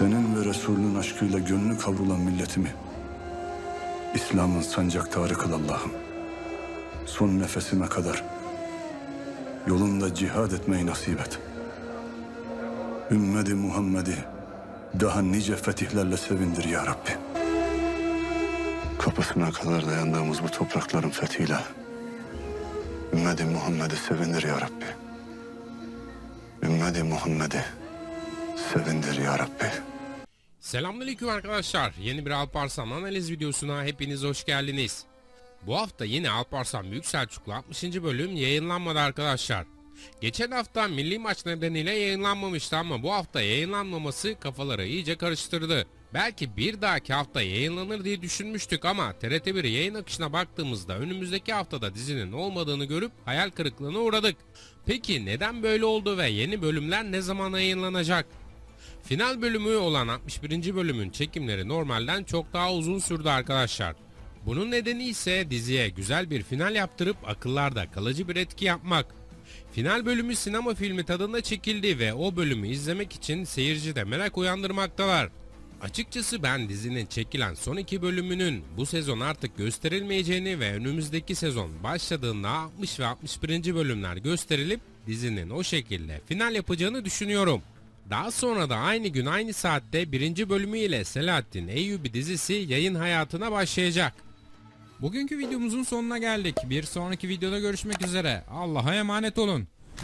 Senin ve Resulünün aşkıyla gönlü kavrulan milletimi İslam'ın sancaktarı kıl Allah'ım. Son nefesime kadar yolunda cihad etmeyi nasip et. Ümmeti Muhammed'i daha nice fetihlerle sevindir ya Rabbi. Kapısına kadar dayandığımız bu toprakların fethiyle Ümmeti Muhammed'i sevindir ya Rabbi. Ümmeti Muhammed'i sevindir ya Rabbi. Selamünaleyküm arkadaşlar. Yeni bir Alparslan analiz videosuna hepiniz hoş geldiniz. Bu hafta yine Alparslan Büyük Selçuklu 60. bölüm yayınlanmadı arkadaşlar. Geçen hafta milli maç nedeniyle yayınlanmamıştı ama bu hafta yayınlanmaması kafaları iyice karıştırdı. Belki bir dahaki hafta yayınlanır diye düşünmüştük ama TRT1 yayın akışına baktığımızda önümüzdeki haftada dizinin olmadığını görüp hayal kırıklığına uğradık. Peki neden böyle oldu ve yeni bölümler ne zaman yayınlanacak? Final bölümü olan 61. bölümün çekimleri normalden çok daha uzun sürdü arkadaşlar. Bunun nedeni ise diziye güzel bir final yaptırıp akıllarda kalıcı bir etki yapmak. Final bölümü sinema filmi tadında çekildi ve o bölümü izlemek için seyircide merak uyandırmaktalar. Açıkçası ben dizinin çekilen son iki bölümünün bu sezon artık gösterilmeyeceğini ve önümüzdeki sezon başladığında 60 ve 61. bölümler gösterilip dizinin o şekilde final yapacağını düşünüyorum. Daha sonra da aynı gün aynı saatte birinci bölümü ile Selahattin Eyyubi dizisi yayın hayatına başlayacak. Bugünkü videomuzun sonuna geldik. Bir sonraki videoda görüşmek üzere. Allah'a emanet olun.